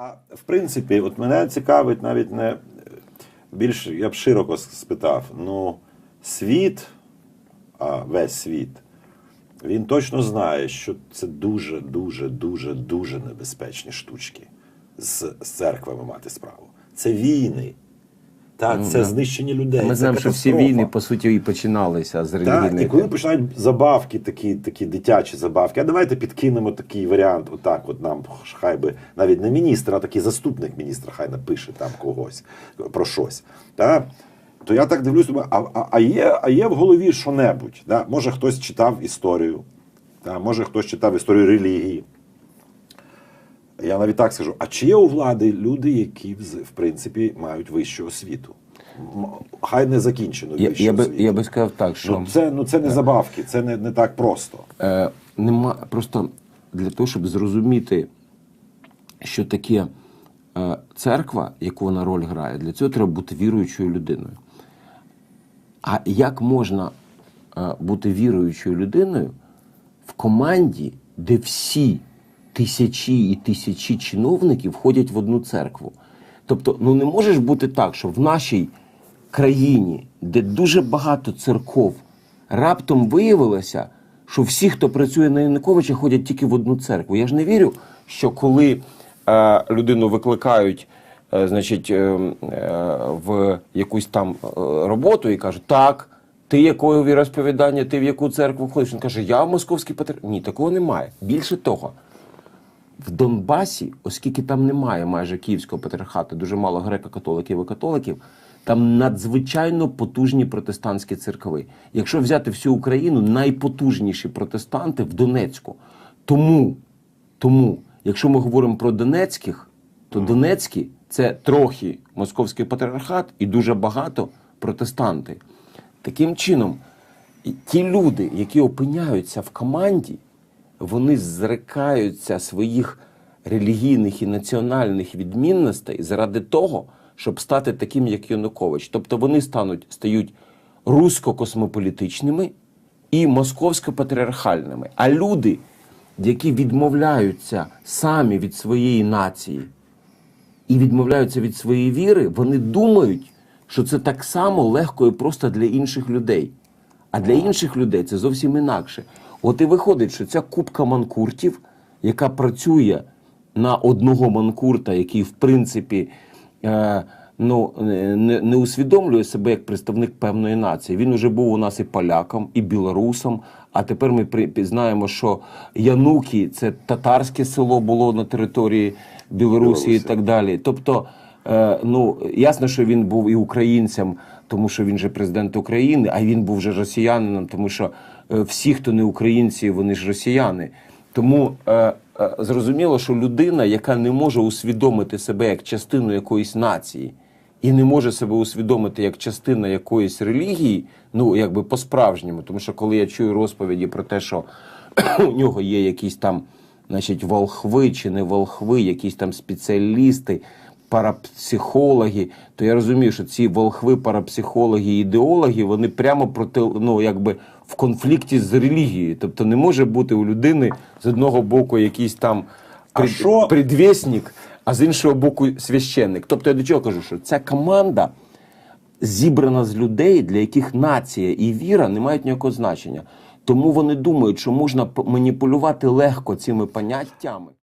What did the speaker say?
А в принципі, от мене цікавить навіть не більш я б широко спитав. Ну, світ, а весь світ, він точно знає, що це дуже, дуже, дуже, дуже небезпечні штучки з, з церквами мати справу. Це війни. Так, це знищення людей. Ми знаємо, що всі війни, по суті, і починалися з Так, і коли починають забавки, такі, такі дитячі забавки, а давайте підкинемо такий варіант, отак, от нам хай би навіть не міністр, а такий заступник міністра, хай напише там когось про щось. Та? То я так дивлюсь, а, а, а, є, а є в голові що-небудь? Да? Може хтось читав історію, да? може хтось читав історію релігії. Я навіть так скажу: а чи є у влади люди, які в принципі мають вищу освіту? Хай не закінчено Я, я, би, я би сказав так, що Ну, це, ну, це не забавки, це не, не так просто. е, нема просто для того, щоб зрозуміти, що таке е, церква, яку вона роль грає, для цього треба бути віруючою людиною. А як можна е, бути віруючою людиною в команді, де всі тисячі і тисячі чиновників входять в одну церкву? Тобто, ну не можеш бути так, що в нашій країні, де дуже багато церков, раптом виявилося, що всі, хто працює на Януковича, ходять тільки в одну церкву. Я ж не вірю, що коли е, людину викликають е, значить, е, е, в якусь там роботу і кажуть, так, ти якого віросповідання, ти в яку церкву ходиш? Він каже, я в московський патріарх. Ні, такого немає. Більше того, в Донбасі, оскільки там немає майже київського патріархату, дуже мало греко-католиків і католиків, там надзвичайно потужні протестантські церкви. Якщо взяти всю Україну, найпотужніші протестанти в Донецьку. Тому, тому якщо ми говоримо про Донецьких, то Донецькі це трохи московський патріархат і дуже багато протестанти. Таким чином, ті люди, які опиняються в команді, вони зрикаються своїх релігійних і національних відмінностей заради того, щоб стати таким, як Янукович. Тобто вони стануть, стають русько-космополітичними і московсько-патріархальними. А люди, які відмовляються самі від своєї нації і відмовляються від своєї віри, вони думають, що це так само легко і просто для інших людей. А для інших людей це зовсім інакше. От і виходить, що ця купка манкуртів, яка працює на одного манкурта, який, в принципі, е, ну, не, не усвідомлює себе як представник певної нації. Він уже був у нас і поляком, і білорусом. А тепер ми знаємо, що Януки це татарське село було на території Білорусі і так далі. Тобто, е, ну ясно, що він був і українцем, тому що він же президент України, а він був вже росіянином, тому що е, всі, хто не українці, вони ж росіяни. Тому е, е, зрозуміло, що людина, яка не може усвідомити себе як частину якоїсь нації, і не може себе усвідомити як частина якоїсь релігії, ну якби по-справжньому. Тому що коли я чую розповіді про те, що у нього є якісь там, значить, волхви чи не волхви, якісь там спеціалісти, парапсихологи, то я розумію, що ці волхви, парапсихологи, ідеологи, вони прямо проти, ну якби в конфлікті з релігією. Тобто не може бути у людини з одного боку якийсь там пред- що- предвісник, а з іншого боку священник. Тобто я до чого кажу, що ця команда зібрана з людей, для яких нація і віра не мають ніякого значення. Тому вони думають, що можна маніпулювати легко цими поняттями.